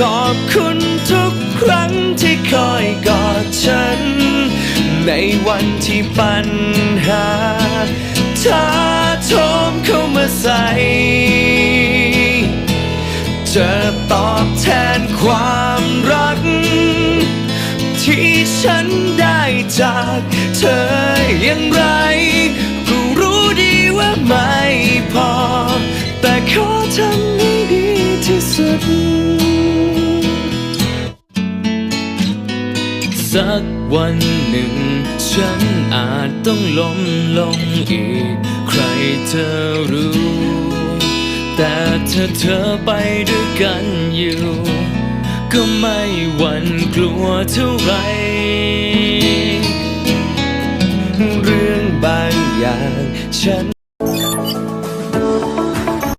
ขอบคุณทุกครั้งที่คอยกอดฉัน ในวันที่ปัญหาท้าโถมเข้ามาใส่จะตอบแทนความรัก ที่ฉันได้จากเธออย่างไรก็รู้ดีว่าไม่พอ แต่ขอทำให้ดีที่สุด สักวันหนึ่ง ฉันอาจต้องล้มลงอีก ใครเธอรู้ แต่ถ้าเธอไปด้วยกันอยู่ ก็ไม่หวั่นกลัวเท่าไหรเรื่องบางอย่างฉัน